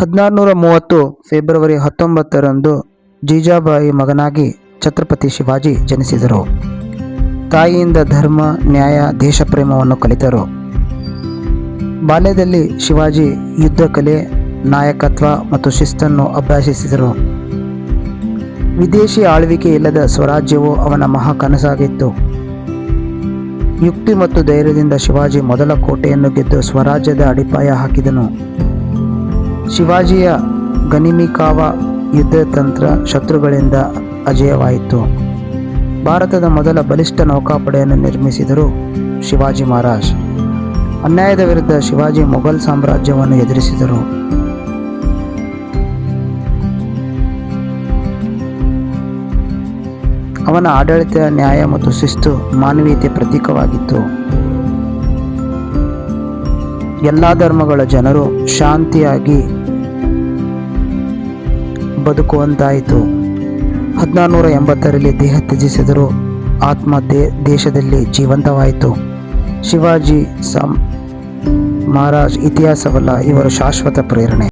ಹದಿನಾರುನೂರ ಮೂವತ್ತು ಫೆಬ್ರವರಿ ಹತ್ತೊಂಬತ್ತರಂದು ಜೀಜಾಬಾಯಿ ಮಗನಾಗಿ ಛತ್ರಪತಿ ಶಿವಾಜಿ ಜನಿಸಿದರು. ತಾಯಿಯಿಂದ ಧರ್ಮ, ನ್ಯಾಯ, ದೇಶಪ್ರೇಮವನ್ನು ಕಲಿತರು. ಬಾಲ್ಯದಲ್ಲಿ ಶಿವಾಜಿ ಯುದ್ಧ ಕಲೆ, ನಾಯಕತ್ವ ಮತ್ತು ಶಿಸ್ತನ್ನು ಅಭ್ಯಾಸಿಸಿದರು. ವಿದೇಶಿ ಆಳ್ವಿಕೆ ಇಲ್ಲದ ಸ್ವರಾಜ್ಯವು ಅವನ ಮಹಾ ಕನಸಾಗಿತ್ತು ಯುಕ್ತಿ ಮತ್ತು ಧೈರ್ಯದಿಂದ ಶಿವಾಜಿ ಮೊದಲ ಕೋಟೆಯನ್ನು ಗೆದ್ದು ಸ್ವರಾಜ್ಯದ ಅಡಿಪಾಯ ಹಾಕಿದನು. ಶಿವಾಜಿಯ ಗನಿಮಿಕಾವ ಯುದ್ಧ ತಂತ್ರ ಶತ್ರುಗಳಿಂದ ಅಜೇಯವಾಯಿತು. ಭಾರತದ ಮೊದಲ ಬಲಿಷ್ಠ ನೌಕಾಪಡೆಯನ್ನು ನಿರ್ಮಿಸಿದರು ಶಿವಾಜಿ ಮಹಾರಾಜ್. ಅನ್ಯಾಯದ ವಿರುದ್ಧ ಶಿವಾಜಿ ಮೊಘಲ್ ಸಾಮ್ರಾಜ್ಯವನ್ನು ಎದುರಿಸಿದರು. ಅವನ ಆಡಳಿತ, ನ್ಯಾಯ ಮತ್ತು ಶಿಸ್ತು ಮಾನವೀಯತೆ ಪ್ರತೀಕವಾಗಿತ್ತು. ಎಲ್ಲ ಧರ್ಮಗಳ ಜನರು ಶಾಂತಿಯಾಗಿ ಬದುಕುವಂತಾಯಿತು ಹದಿನಾರುನೂರ ಎಂಬತ್ತರಲ್ಲಿ ದೇಹ ತ್ಯಜಿಸಿದರು ಆತ್ಮ ದೇ ದೇಶದಲ್ಲಿ ಜೀವಂತವಾಯಿತು. ಶಿವಾಜಿ ಸಂ ಮಹಾರಾಜ್ ಇತಿಹಾಸವಲ್ಲ, ಇವರು ಶಾಶ್ವತ ಪ್ರೇರಣೆ.